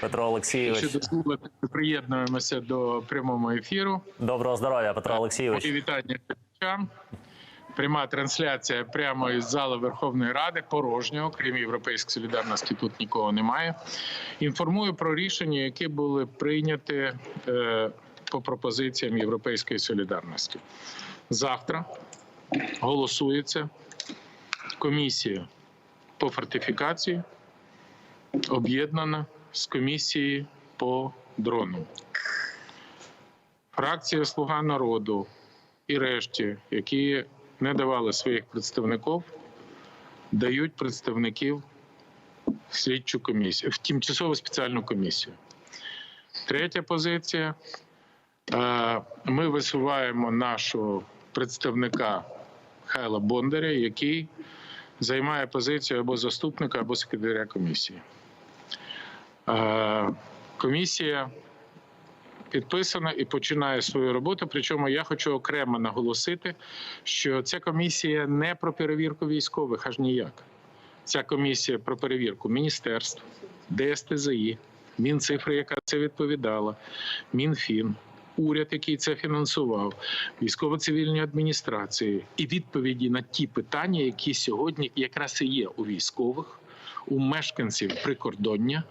Петро Олексійович. дозволите, приєднуємося до прямого ефіру. Доброго здоров'я, Петро Олексійович. Вітання глядачам. Пряма трансляція прямо із зали Верховної Ради порожнього, крім Європейської солідарності, тут нікого немає. Інформую про рішення, які були прийняті е, по пропозиціям Європейської солідарності. Завтра голосується комісія по фортифікації, об'єднана з комісією по дрону. Фракція Слуга народу і решті, які не давали своїх представників, дають представників слідчу комісію, в тимчасову спеціальну комісію. Третя позиція. Е, Ми висуваємо нашого представника Хайла Бондаря, який займає позицію або заступника, або секретаря комісії. Е, Комісія підписана і починає свою роботу. Причому я хочу окремо наголосити, що ця комісія не про перевірку військових, аж ніяк. Ця комісія про перевірку міністерств, ДСТЗІ, Мінцифри, яка це відповідала, Мінфін, уряд, який це фінансував, військово-цивільні адміністрації, і відповіді на ті питання, які сьогодні якраз і є у військових, у мешканців прикордоння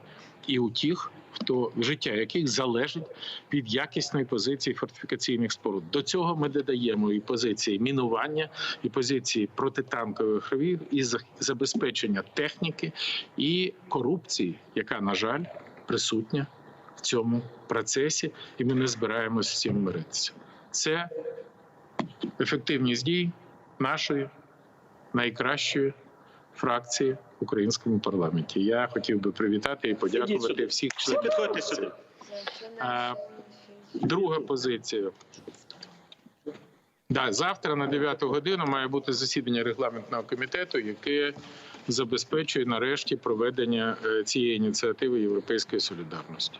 і у тих, хто життя яких залежить від якісної позиції фортифікаційних споруд. До цього ми додаємо і позиції мінування, і позиції протитанкових ровів, і забезпечення техніки і корупції, яка на жаль присутня в цьому процесі, і ми не збираємося з цим миритися. Це ефективність дій нашої найкращої фракції українському парламенті. Я хотів би привітати і подякувати всіх членів. підходьте сюди. Друга позиція. Да, завтра на 9 годину має бути засідання регламентного комітету, яке забезпечує нарешті проведення е, цієї ініціативи Європейської солідарності.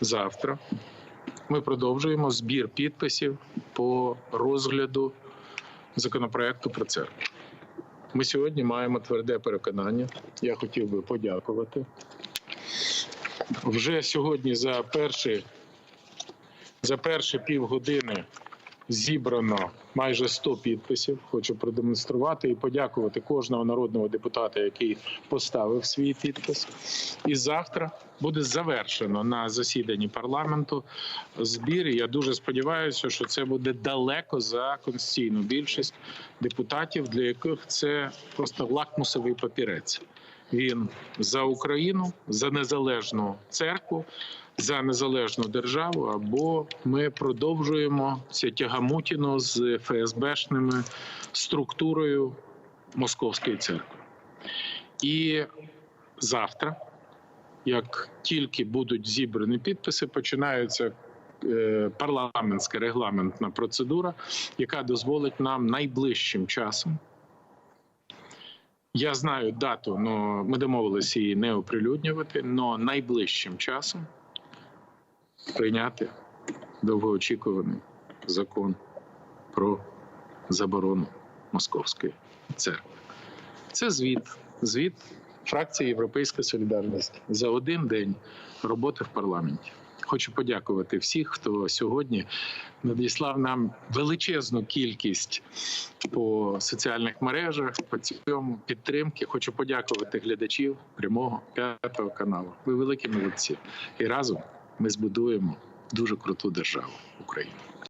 Завтра ми продовжуємо збір підписів по розгляду законопроекту про церкву. Ми сьогодні маємо тверде переконання. Я хотів би подякувати вже сьогодні за перші, за перші півгодини зібрано майже 100 підписів. Хочу продемонструвати і подякувати кожного народного депутата, який поставив свій підпис. І завтра буде завершено на засіданні парламенту збір. Я дуже сподіваюся, що це буде далеко за конституційну більшість депутатів, для яких це просто лакмусовий папірець. Він за Україну, за незалежну церкву, за незалежну державу. Або ми продовжуємо цю тягамутіну з ФСБшними структурою Московської церкви. І завтра, як тільки будуть зібрані підписи, починається е, парламентська регламентна процедура, яка дозволить нам найближчим часом. Я знаю дату, але ми домовилися її не оприлюднювати, але найближчим часом прийняти довгоочікуваний закон про заборону Московської церкви. Це звіт, звіт фракції Європейська Солідарність за один день роботи в парламенті. Хочу подякувати всіх, хто сьогодні надіслав нам величезну кількість по соціальних мережах, по цьому підтримки. Хочу подякувати глядачів прямого п'ятого каналу. Ви великі молодці. І разом ми збудуємо дуже круту державу Україну.